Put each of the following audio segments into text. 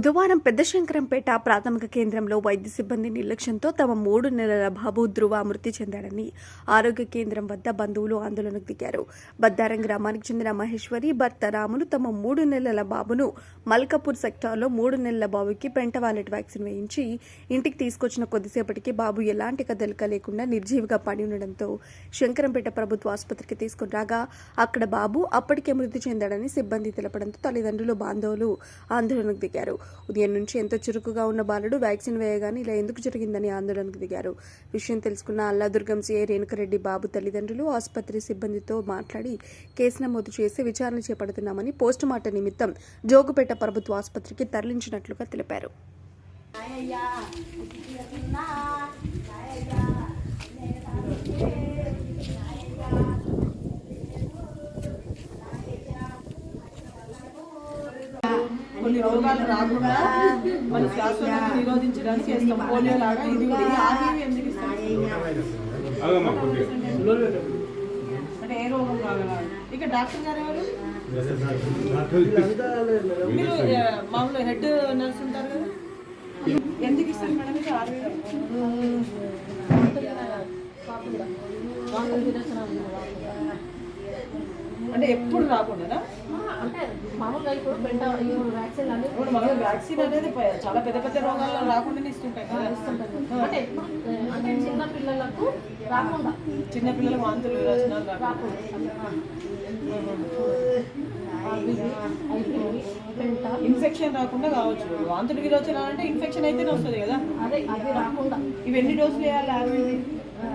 బుధవారం పెద్దశంకరంపేట ప్రాథమిక కేంద్రంలో వైద్య సిబ్బంది నిర్లక్ష్యంతో తమ మూడు నెలల బాబు ధృవ మృతి చెందాడని ఆరోగ్య కేంద్రం వద్ద బంధువులు ఆందోళనకు దిగారు. బద్దారం గ్రామానికి చెందిన మహేశ్వరి భర్త రాములు తమ మూడు నెలల బాబును మల్కాపూర్ సెక్టార్లో మూడు నెలల బాబుకి పెంటవాలెట్ వ్యాక్సిన్ వేయించి ఇంటికి తీసుకొచ్చిన కొద్దిసేపటికి బాబు ఎలాంటి కదలిక లేకుండా నిర్జీవిగా పడి ఉండడంతో శంకరంపేట ప్రభుత్వ ఆసుపత్రికి తీసుకుని రాగా అక్కడ బాబు అప్పటికే మృతి చెందాడని సిబ్బంది తెలపడంతో తల్లిదండ్రులు బాంధవులు ఆందోళనకు దిగారు. ఉదయం నుంచి ఎంతో చురుకుగా ఉన్న బాలుడు వ్యాక్సిన్ వేయగానే ఇలా ఎందుకు జరిగిందని ఆందోళనకు దిగారు. విషయం తెలుసుకున్న అల్లాదుర్గం సీఐ రేణుకరెడ్డి బాబు తల్లిదండ్రులు ఆసుపత్రి సిబ్బందితో మాట్లాడి కేసు నమోదు చేసి విచారణ చేపడుతున్నామని పోస్టుమార్టం నిమిత్తం జోగుపేట ప్రభుత్వ ఆసుపత్రికి తరలించినట్లుగా తెలిపారు. కొన్ని రోగాలు రాకుండా మన శాశ్వతంగా నిరోధించడానికి చేస్తాం. పోలియో లాగా ఇది ఆర్వీవి ఎందుకు ఇస్తాం? అంటే ఏ రోగం రాగల ఇక డాక్టర్ గారు ఎవరు? మీరు మామూలు హెడ్ నర్స్ ఉంటారు కదా. ఎందుకు ఇస్తారు మేడం ఇది ఆర్వీవి అంటే ఎప్పుడు రాకుండా అంటే మామూలుగా ఇప్పుడు పెంట ఈ వ్యాక్సిన్ అనేది ఇప్పుడు మనం వ్యాక్సిన్ అనేది ప- చాలా పెద్ద పెద్ద రోగాల్లో రాకుండానే ఇస్తుంటాం కదా. అంటే ఎప్పుడు అంటే చిన్న పిల్లలకు రాకుండా. వాంతులు విరోచనాలు రాకుండా. రాకుండా. ఇన్ఫెక్షన్ రాకుండా కావచ్చు. వాంతులు విరోచనాలు అంటే ఇన్ఫెక్షన్ అయితేనే వస్తుంది కదా. అదే అది రాకుండా. ఇవి ఎన్ని డోసులు వేయాలి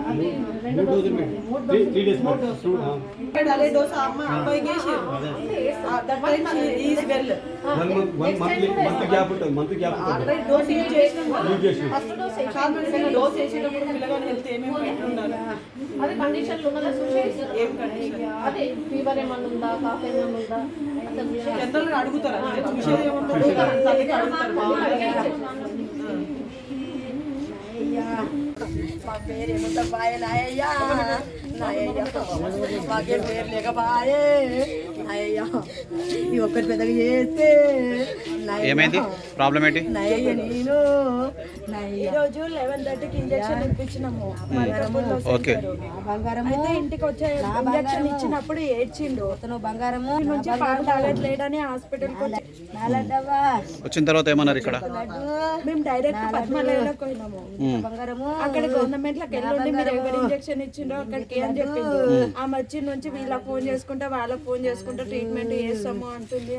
అది అమ్మ అబ్బాయికి వేసారు వేసేటప్పుడు పిల్లగాని హెల్త్ ఏమేమి కండిషన్లు ఉన్నదా ఏం కండిషన్ అదే ఫీవర్ ఏమన్నా ఉందా కాఫ్ ఏమన్నా ఉందా అడుగుతారా చూసేది తల్లికి అడుగుతారు మామూలుగా. మా పేరు ఏముందా బాయ్ నాయ్యా నాయ్యా మాకేం పేరు లేక బాయే నాయ్యా ఈ ఒక్కటి పెద్దగా చేస్తే. ఏమైంది? ప్రాబ్లం ఏంటి? నయ్య నేను. ఈ రోజు లెవెన్ థర్టీకి ఇంజక్షన్ ఇప్పించినాము. ఓకే. బంగారము. అయితే ఇంటికి వచ్చే ఇంజక్షన్ ఇచ్చినప్పుడు ఏడ్చిండు. అతను బంగారము. నుంచి పాలు తాగట్లేడని హాస్పిటల్కి వచ్చిన తర్వాత ఏమన్నారు ఇక్కడ? మేము డైరెక్ట్ పద్మలయలోకి పోయినాము. బంగారము. అక్కడ గవర్నమెంట్లోకి వెళ్ళండి మీరు ఎవరు ఇంజక్షన్ ఇచ్చిండ్రో అక్కడికి అని చెప్పింది? ఆమె వచ్చి నుంచి వీళ్ళకి ఫోన్ చేసుకుంటా వాళ్ళకి ఫోన్ చేసుకుంటా ట్రీట్మెంట్ చేస్తాము అంటుంది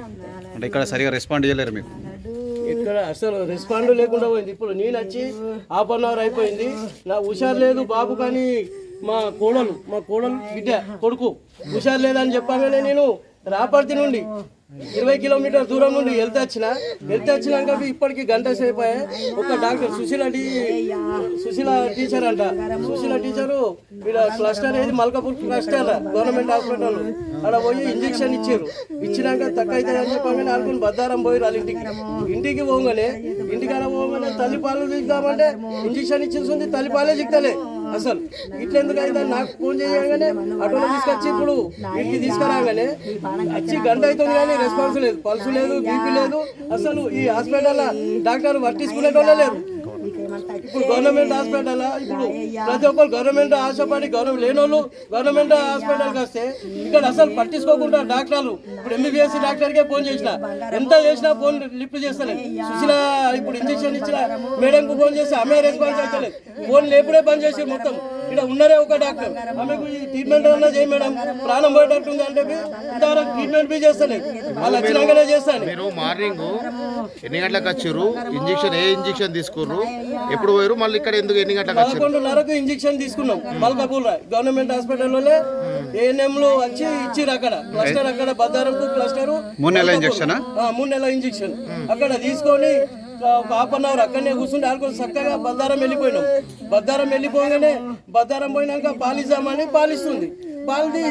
అంటే ఇక్కడ సరిగా రెస్పాండ్ చేయలేరు మీకు. ఇక్కడ అసలు రెస్పాండ్ లేకుండా పోయింది. ఇప్పుడు నేను వచ్చి హాఫ్ అన్ అవర్ అయిపోయింది. నా హుషారు లేదు బాబు కానీ మా కోడలు మా కోడలు బిడ్డ కొడుకు హుషారు లేదని చెప్పగానే నేను రాపర్తి నుండి ఇరవై కిలోమీటర్ దూరం నుండి వెళ్తే వచ్చిన వెళ్తే వచ్చినాక ఇప్పటికి గంట సేపు ఒక డాక్టర్ సుశీల సుశీల టీచర్ అంట. సుశీల టీచరు ఇక్కడ క్లస్టర్ ఏది? Malkapur cluster government hospital. అక్కడ పోయి ఇంజక్షన్ ఇచ్చారు. ఇచ్చినాక తక్కువ అని చెప్పగానే అనుకుని బద్దారం పోయి వాళ్ళ ఇంటికి. ఇంటికి పోగానే ఇంటికాడ పోగానే తల్లిపాలు దిగుదామంటే ఇంజక్షన్ ఇచ్చేసింది తల్లిపాలే దిగుతలే అసలు ఇట్లా ఎందుకు అయితే నాకు ఫోన్ చేయగానే అటువంటి తీసుకొచ్చి ఇప్పుడు ఇంటికి తీసుకురాగానే వచ్చి గంట అవుతుంది కానీ రెస్పాన్స్ లేదు. పల్స్ లేదు బీపీ లేదు. అసలు ఈ హాస్పిటల్ డాక్టర్ పట్టించుకునేటోళ్ళే లేరు. ఇప్పుడు గవర్నమెంట్ హాస్పిటల్ ఇప్పుడు ప్రతి ఒక్కరు గవర్నమెంట్ ఆశపడి గవర్నమెంట్ లేని వాళ్ళు గవర్నమెంట్ హాస్పిటల్కి వస్తే ఇక్కడ అసలు పట్టించుకోకుండా డాక్టర్లు. ఇప్పుడు ఎంబీబీఎస్ డాక్టర్కే ఫోన్ చేసిన. ఎంత చేసినా ఫోన్ లిఫ్ట్ చేస్తలేదు. సుశీల ఇప్పుడు ఇంజక్షన్ ఇచ్చిన మేడంకు ఫోన్ చేసి ఆమె రెస్పాన్స్ అవుతలేదు ఫోన్ లేపుడే బంద్ చేసి మొత్తం. ఇక్కడ ఉన్నరే ఒక డాక్టర్. ఆమెకు ఈ ట్రీట్మెంట్ అన్నా చేయి మేడం? ప్రాణం పోయేటట్టుంది అంటే ఇంతవరకు ట్రీట్మెంట్ బి చేస్తలేదు వాళ్ళు వచ్చినాకనే చేస్తాను మీరు మార్నింగ్ ఎన్ని గంటలకు వచ్చారు ఇంజక్షన్ ఏ ఇంజక్షన్ తీసుకుర్రు? ఎప్పుడు పోయారు మళ్ళీ ఇక్కడ ఎందుకు ఎన్ని గంటలకు వచ్చారు పదకొండున్నరకు ఇంజక్షన్ తీసుకున్నాం. మల్కాపూర్ గవర్నమెంట్ హాస్పిటల్లో ఏఎన్ఎంలు వచ్చి ఇచ్చిర్రు అక్కడ. క్లస్టర్ అక్కడ బద్దారంకు క్లస్టర్ మూడు నెలల ఇంజక్షనా? మూడు నెలల ఇంజక్షన్. అక్కడ తీసుకొని ఒక హాఫ్ అన్ అవర్ అక్కడనే కూర్చుంటే ఆడుకొని చక్కగా బద్దారం వెళ్ళిపోయినాం. బద్దారం వెళ్ళిపోగానే బద్దారం పోయినాక పాలిద్దామని పాలిస్తుంది. పాలు తీ-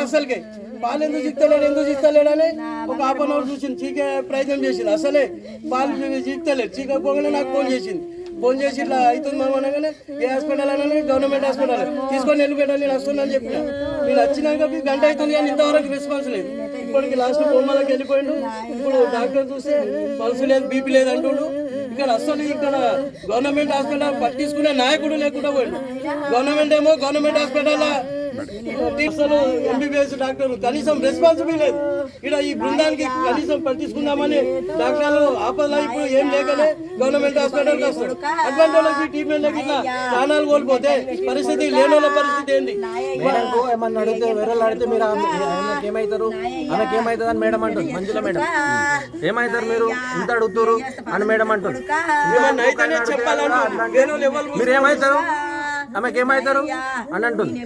అసలుకే. పాలు ఎందుకు చిక్తలేడు ఎందుకు చిక్తలేడని ఒక హాఫ్ అన్ అవర్ చూసింది. చీకే ప్రయత్నం చేసింది. అసలే పాలు చిక్తలేడు చీకపోగానే నాకు ఫోన్ చేసింది. ఫోన్ చేసి ఇట్లా అవుతుంది అనగానే ఏ హాస్పిటల్ అనగానే గవర్నమెంట్ హాస్పిటల్. తీసుకొని వెళ్ళిపోయాను నేను వస్తున్నాను చెప్పిన. నేను వచ్చినాక గంట అవుతుంది కానీ ఇంతవరకు రెస్పాన్స్ లేదు. ఇప్పటికి లాస్ట్ బొమ్మలకి వెళ్ళిపోయిండు. ఇప్పుడు డాక్టర్ చూస్తే పల్స్ లేదు బీపీ లేదు అంటుండు. ఇక్కడ అస్సలు ఇక్కడ గవర్నమెంట్ హాస్పిటల్ పట్టించుకునే నాయకుడు లేకుండా పోయిండు. గవర్నమెంట్ ఏమో గవర్నమెంట్ హాస్పిటల్ అసలు ఎంబీబీఎస్ డాక్టర్ కనీసం రెస్పాన్సిబుల్ లేదు ఇక్కడ ఈ బృందానికి కనీసం పట్టించుకుందామని డాక్టర్లు ఆపదలో ఇప్పుడు ఏం లేకనే గవర్నమెంట్ హాస్పిటల్కి వస్తారు అటువంటి వాళ్ళకి ట్రీట్మెంట్ ఇట్లా ప్రాణాలు కోల్పోతే పరిస్థితి లేని వాళ్ళ పరిస్థితి ఏంటి ఏమన్నా అడిగితే వేరే అడిగితే మీరు ఏమైతారు ఆమెకి ఏమవుతారు ఆమెకి ఏమవుతుంది అని మేడం అంటుంది మంజుల మేడం ఏమవుతారు మీరు ఇంత అడుగుతారు అని మేడం అంటుంది ఏమన్నా అయితేనే మీరు ఏమవుతారు ఆమెకి ఏమవుతారు అని అంటుంది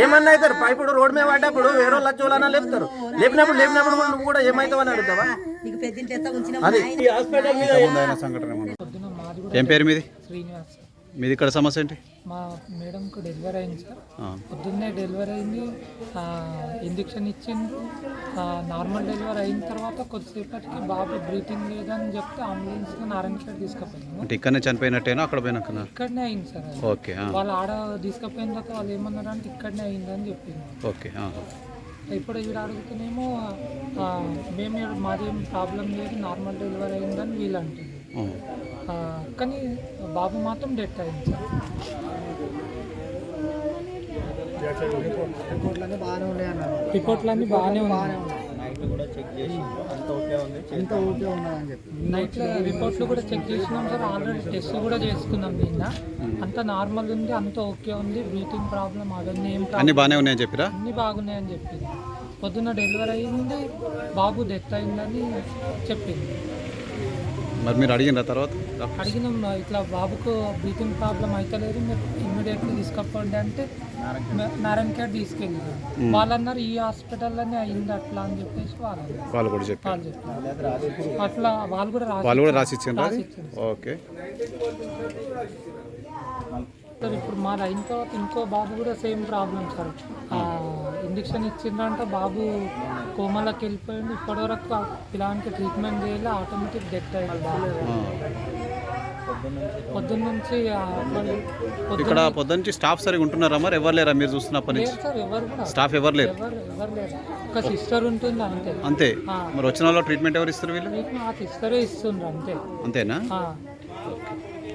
ఏమన్నా అవుతారు? ఇప్పుడు రోడ్ మీద పడ్డప్పుడు వేరే వాళ్ళు వచ్చి వాళ్ళన్నా లేపుతారు లేపినప్పుడు లేపినప్పుడు కూడా నువ్వు కూడా ఏమవుతావు అని అడుగుతావా? అది. ఈ హాస్పిటల్ మీద ముందైన సంఘటన ఏం పేరు మీది? శ్రీనివాస్. మీది ఇక్కడ సమస్య ఏంటి? మా మేడంకు డెలివరీ అయింది సార్. పొద్దున్నే డెలివరీ అయింది. ఇంజెక్షన్ ఇచ్చిండ్రు. నార్మల్ డెలివరీ అయిన తర్వాత కొద్దిసేపటికి బాబు బ్రీతింగ్ లేదని చెప్తే అంబులెన్స్లో నారాయణపేట తీసుకుపోయాము అంటే ఇక్కడనే చనిపోయినట్టేనా? అక్కడ పోయినాకనా ఇక్కడనే అయింది సార్. ఓకే వాళ్ళు ఆడ తీసుకుపోయిన తర్వాత వాళ్ళు ఏమన్నారు అంటే ఇక్కడనే అయిందని చెప్పింది ఓకే. ఇప్పుడు ఈడ అడుగుతూనేమో ఆ, మేము మాదేం ప్రాబ్లం లేదు నార్మల్ డెలివరీ అయిందని వీళ్ళు అంటుంది కానీ బాబు మాత్రం డెత్ అయింది సార్. రిపోర్ట్లన్నీ బాగానే ఉన్నాయి నైట్ రిపోర్ట్లు కూడా చెక్ చేసినాం సార్. ఆల్రెడీ టెస్ట్ కూడా చేసుకున్నాం నిన్న. అంతా నార్మల్ ఉంది అంతా ఓకే ఉంది. బ్రీతింగ్ ప్రాబ్లం అవన్నీ ఏం అన్ని బాగానే ఉన్నాయని చెప్పిరా? అన్నీ బాగున్నాయని చెప్పింది. పొద్దున్న డెలివరీ అయింది బాబు డెత్ అయిందని చెప్పింది. మరి మీరు అడిగిన తర్వాత? అడిగినాం ఇట్లా బాబుకు బ్రీతింగ్ ప్రాబ్లం అవుతలేదు మీరు ఇమ్మీడియట్లీ తీసుకపోండి అంటే నారాయణ కేర్ తీసుకెళ్ళారు వాళ్ళు అన్నారు ఈ హాస్పిటల్లోనే అయింది అట్లా అని చెప్పేసి వాళ్ళు. వాళ్ళు కూడా చెప్పారు. అట్లా వాళ్ళు కూడా రాసి వాళ్ళు కూడా రాసి. ఓకే. సార్ ఇప్పుడు మాది అయిన తర్వాత ఇంకో బాబు కూడా సేమ్ ప్రాబ్లం సార్. ఇంజక్షన్ ఇచ్చిందంటే బాబు కోమలోకి వెళ్ళిపోయింది ఇప్పటివరకు ఆ పిల్లానికి ట్రీట్మెంట్ చేయాలి ఆటోమేటిక్ డెత్ ఆ. పొద్దున్న నుంచి ఆ, పొద్దున్న- ఇక్కడ పొద్దున్నుంచి స్టాఫ్ సరిగా ఉంటున్నారా మరి? ఎవరు లేరా మీరు చూస్తున్నప్పటి నుంచి? సార్ ఎవరు కూడా. స్టాఫ్ ఎవరు లేరు? ఎవరు ఎవరు లేరు. ఒక సిస్టర్ ఉంటుంది అంతే. అంతే? ఆ. మరి వచ్చిన వాళ్ళు ట్రీట్మెంట్ ఎవరు ఇస్తారు వీళ్ళు? మీకు ఆ సిస్టరే ఇస్తుండ్రు అంతే. అంతేనా? ఆ. ఓకే.